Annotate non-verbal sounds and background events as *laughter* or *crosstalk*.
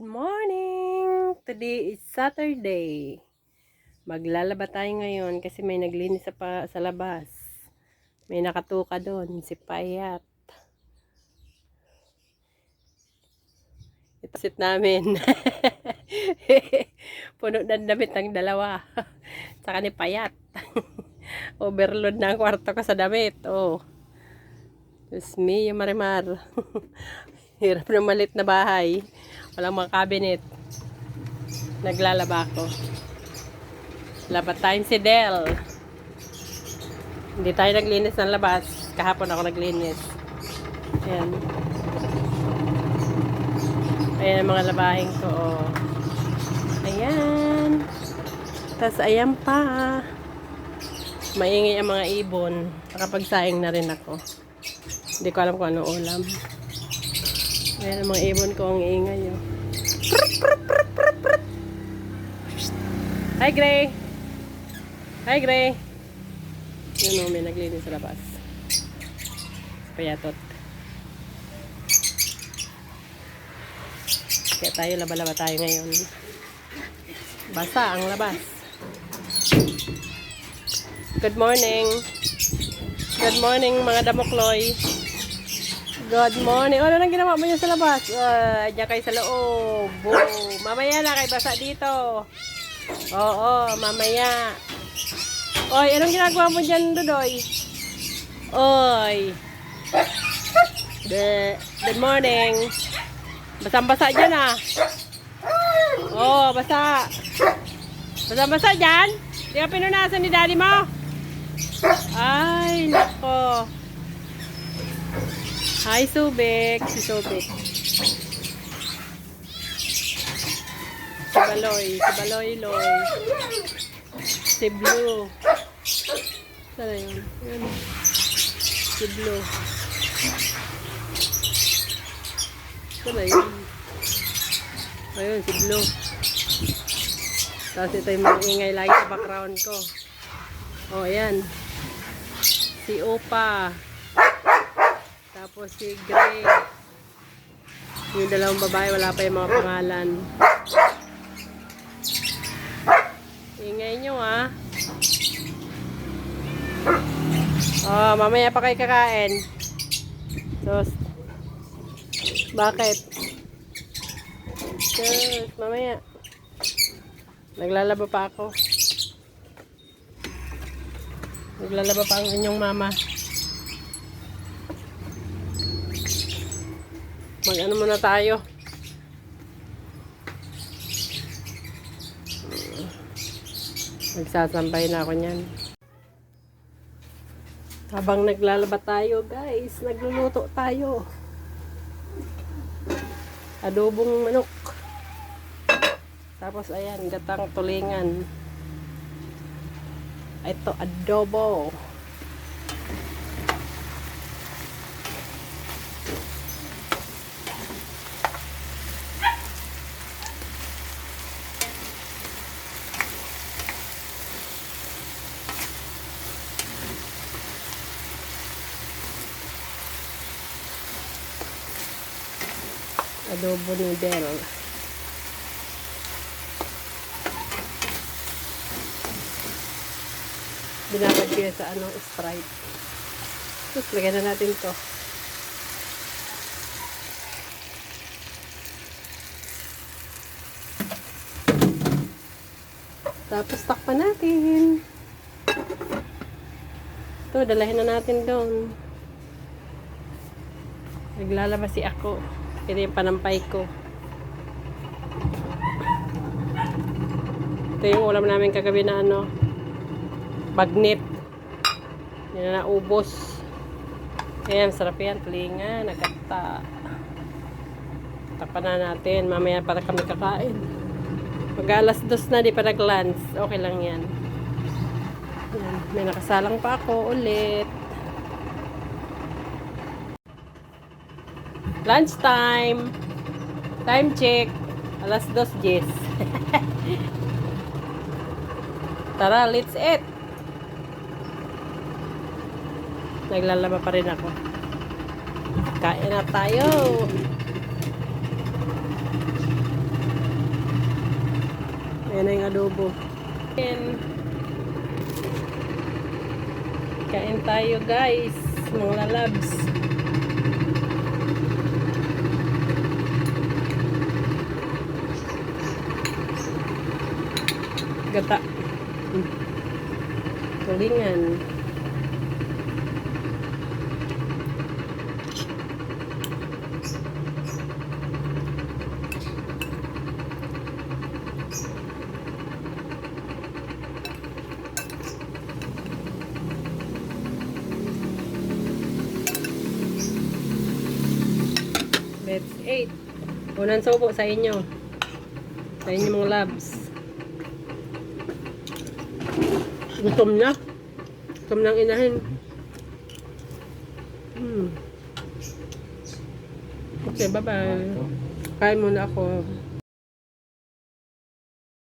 morning! Today is Saturday. Maglalaba tayo ngayon kasi may naglinis sa, pa, sa labas. May nakatuka doon, si Payat. Ito sit namin. *laughs* Puno ng damit ng dalawa. *laughs* Saka ni Payat. *laughs* Overload na ang kwarto ko sa damit. Oh. Diyos me, yung marimar. Hirap ng malit na bahay. Walang mga cabinet. Naglalaba ako. Laba time si Del. Hindi tayo naglinis ng labas. Kahapon ako naglinis. Ayan. Ayan ang mga labahin ko. Oh. Ayan. Tapos ayan pa. Maingay ang mga ibon. Nakapagsaing na rin ako. Hindi ko alam kung ano ulam. Ayan ang mga ibon ko ang ingay. Oh. Hi, Gray! Hi, Gray! Yun o, may naglinis sa labas. Payatot. Kaya tayo, laba-laba tayo ngayon. Basa ang labas. Good morning! Good morning, mga damokloy! Good morning. Ano nang ginawa mo niya sa labas? Uh, diyan kayo sa loob. Boom. Mamaya na kay basa dito. Oo, mamaya. Oy, anong ginagawa mo dyan, Dudoy? Oy. Good, good morning. Basang-basa dyan ah. Oh, basa. Basang-basa dyan? Di ka pinunasan ni daddy mo? Ay. Hi, Subik. Si Subik. Si Baloy. Si Baloy, Loy. Si Blue. Sana yun? Yun. Si Blue. Sana yun? Ayun, si Blue. Tapos ito yung mga ingay lagi sa background ko. Oh, ayan. Si Opa. Tapos si Gray. Yung dalawang babae, wala pa yung mga pangalan. Ingay nyo ah. Oh, mamaya pa kayo kakain. Sus. Bakit? Sus, mamaya. Naglalaba pa ako. Naglalaba pa ang inyong mama. Mag-ano muna tayo. Nagsasampay na ako niyan. Habang naglalaba tayo, guys, nagluluto tayo. Adobong manok. Tapos, ayan, gatang tulingan. Ito, adobo. Adobo noodle. Binabad ko sa ano, Sprite. Tapos, lagyan na natin to. Tapos, takpan natin. Ito, dalahin na natin doon. Naglalabas si ako. Ito yung panampay ko. Ito yung ulam namin kagabi na ano, bagnet. Yan na naubos. Ayan, sarap yan. Tulinga, nagkata. Takpan na natin. Mamaya para kami kakain. Mag alas dos na, di pa nag-lunch. Okay lang yan. Ayan, may nakasalang pa ako ulit. Lunch time. Time check. Alas dos, Jess. *laughs* Tara, let's eat. Naglalaba pa rin ako. Kain na tayo. Yan na yung adobo. And, kain tayo guys, mga lalabs. Gata. Tulingan. That's eight. Unang sobo sa inyo. Sa inyo mga labs. Gutom na. Gutom nang inahin. Hmm. Okay, bye-bye. Kain muna ako.